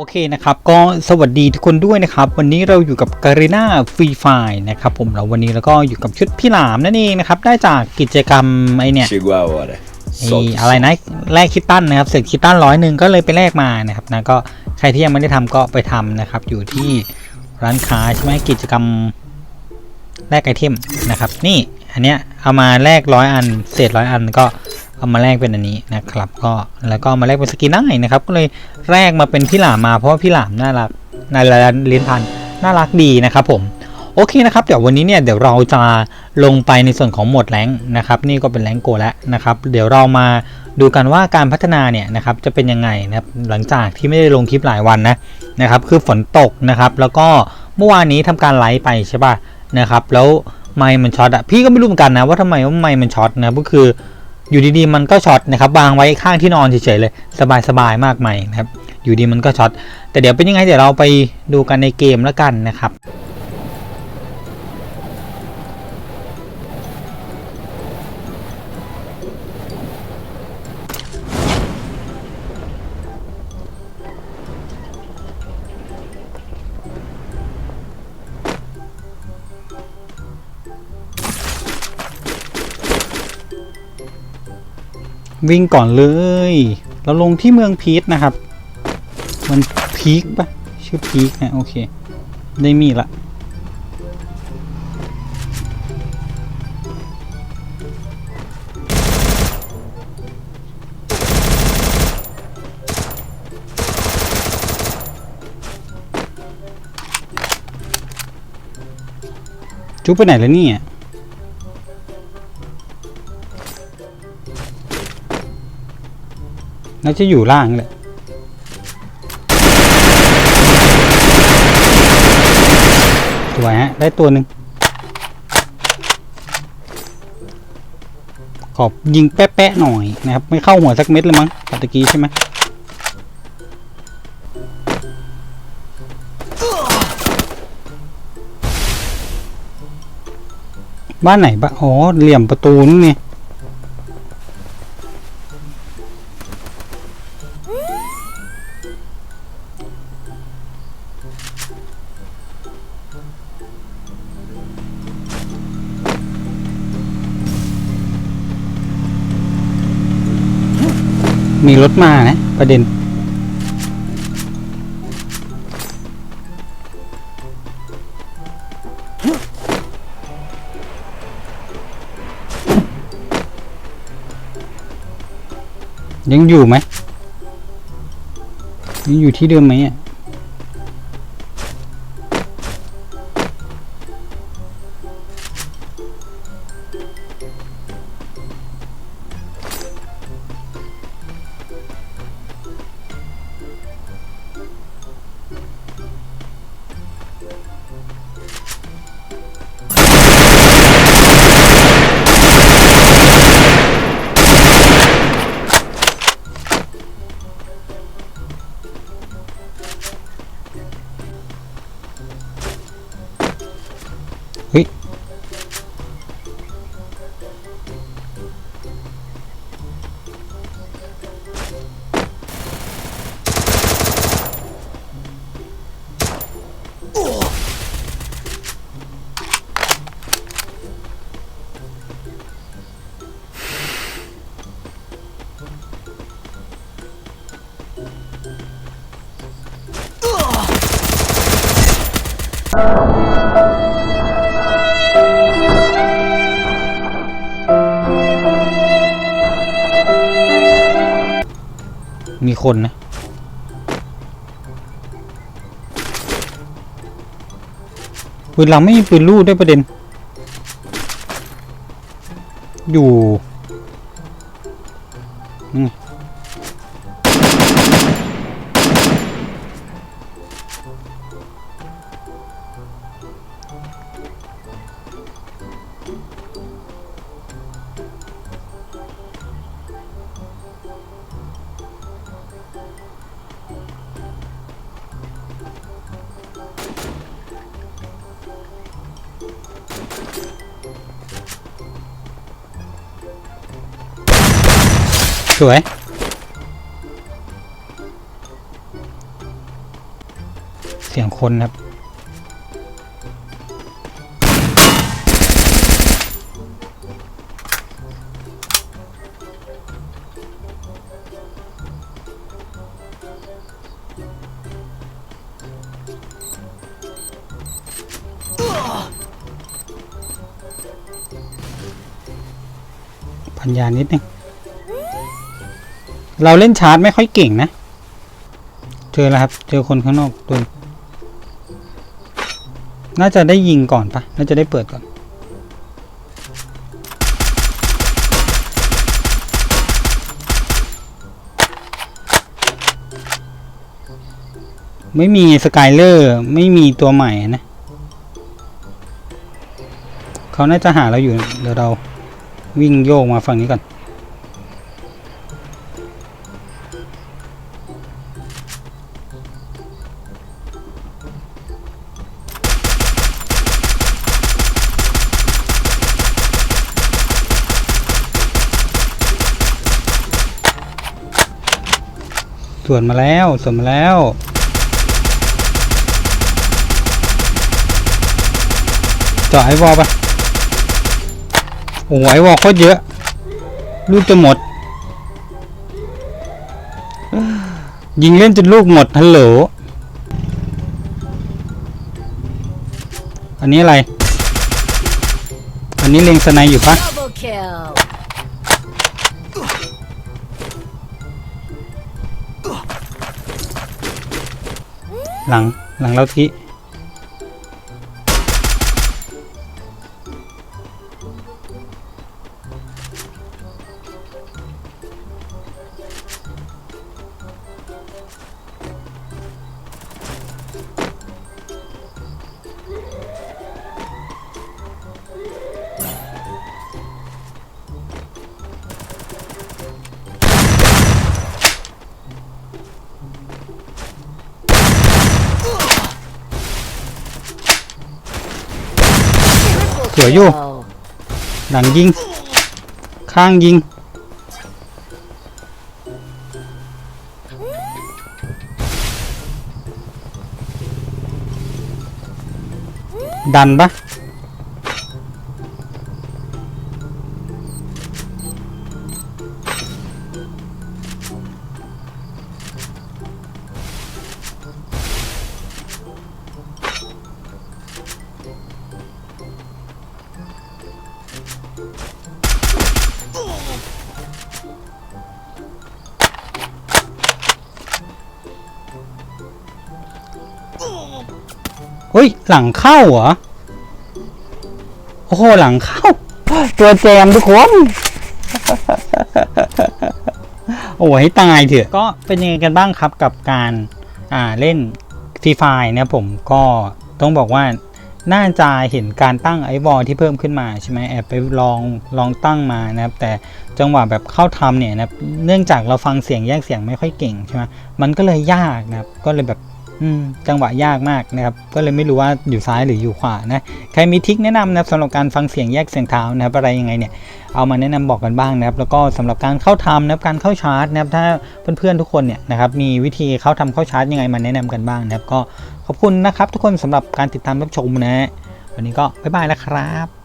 โอเคนะครับก็สวัสดีทุกคนด้วยนะครับ วันนี้เราอยู่กับการีนาฟรีไฟนะครับผมแล้ววันนี้เราก็อยู่กับชุดพี่หลามนั่นเองนะครับ ได้จากกิจกรรมไอเนี่ย Chegou a hora. ไอ้ Solte อะไรนะแลกคิตตันนะครับเสร็จคิตตันร้อยหนึ่งก็เลยไปแลกมานะครับนะก็ใครที่ยังไม่ได้ทำก็ไปทำนะครับ อยู่ที่ร้านค้าใช่ไหมกิจกรรมแลกไอเทมนะครับ นี่อันเนี้ยเอามาแลกร้อยอันเศษร้อยอันก็ เอามาแลกเป็นอันนี้นะครับ ก็แล้วก็มาแลกเป็นสกินได้นะครับ ก็เลยแลกมาเป็นพี่หลามมาเพราะว่าพี่หลามน่ารักในร้านเลี้ยนพันน่ารักดีนะครับผมโอเคนะครับเดี๋ยววันนี้เนี่ยเดี๋ยวเราจะลงไปในส่วนของหมดแรงนะครับนี่ก็เป็นแรงโกแล้วนะครับ เดี๋ยวเรามาดูกันว่าการพัฒนาเนี่ยนะครับจะเป็นยังไงนะครับหลังจากที่ไม่ได้ลงคลิปหลายวันนะนะครับ คือฝนตกนะครับ แล้วก็เมื่อวานนี้ทำการไลฟ์ไปใช่ป่ะนะครับ แล้วไมค์มันช็อตอะพี่ก็ไม่รู้เหมือนกันนะว่าทำไมว่าไมค์มันช็อตนะก็คือ อยู่ดีๆมันก็ช็อตนะครับวางไว้ข้างที่นอนเฉยๆเลย สบายๆมากไหมนะครับ อยู่ดีมันก็ช็อตแต่เดี๋ยวเป็นยังไงเดี๋ยวเราไปดูกันในเกมแล้วกันนะครับ วิ่งก่อนเลย เราลงที่เมืองพีทนะครับ มันพีคปะชื่อพีคนะโอเค ได้มีละจุ๊บไปไหนแล้วเนี่ย น่าจะอยู่ล่างแหละสวยฮะ ได้ตัวหนึ่งขอบยิงแป๊ะๆหน่อยนะครับ ไม่เข้าหัวสักเม็ดเลยมั้งตะกี้ใช่ไหมบ้านไหนบ้านอ๋อเหลี่ยมประตูนี่ไง มีรถมานะ ประเด็น ยังอยู่ไหมยังอยู่ที่เดิมไหมอะ มีคนนะ ปืนเราไม่มีปืนลูกด้วยประเด็น อยู่นี่ สวย เสียงคนครับ พันยานิดนึง เราเล่นชาร์จไม่ค่อยเก่งนะ เจอแล้วครับ เจอคนข้างนอกตัวน่าจะได้ยิงก่อนปะน่าจะได้เปิดก่อน ไม่มีสกายเลอร์ ไม่มีตัวใหม่นะ เขาน่าจะหาเราอยู่ เดี๋ยวเราวิ่งโยกมาฝั่งนี้ก่อน ส่วนมาแล้วส่วนมาแล้ว เจาะไอวอลปะโอ้โหไอวอลโคตรเยอะ ลูกจะหมด ยิงเล่นจนลูกหมดฮัลโหล อันนี้อะไร อันนี้เล็งสไนอยู่ปะ หลังหลังเราที่ สวยอยู่ หลังยิง ข้างยิง ดันปะ เฮ้ย หลังเข้าเหรอ โอ้โห หลังเข้า ตัวแจมทุกคน โอ้ยให้ตายเถอะ ก็เป็นยังไงกันบ้างครับกับการอ่าเล่นฟรีไฟเนี่ยผมก็ต้องบอกว่าน่าจะเห็นการตั้งไอวอลที่เพิ่มขึ้นมาใช่ไหมแอบไปลองลองตั้งมานะครับ แต่จังหวะแบบเข้าทำเนี่ยนะครับเนื่องจากเราฟังเสียงแยกเสียงไม่ค่อยเก่งใช่ไหมมันก็เลยยากนะครับก็เลยแบบอืม จังหวะยากมากนะครับ ก็เลยไม่รู้ว่าอยู่ซ้ายหรืออยู่ขวานะ ใครมีทิคแนะนำนะครับสำหรับการฟังเสียงแยกเสียงเท้านะครับอะไรยังไงเนี่ย เอามาแนะนำบอกกันบ้างนะครับ แล้วก็สำหรับการเข้าทำนะครับ การเข้าชาร์จนะครับ ถ้าเพื่อนๆทุกคนเนี่ยนะครับ มีวิธีเข้าทำเข้าชาร์จยังไงมาแนะนำกันบ้างนะครับ ก็ขอบคุณนะครับ ทุกคนสำหรับการติดตามรับชมนะ วันนี้ก็บ๊ายบายแล้วครับ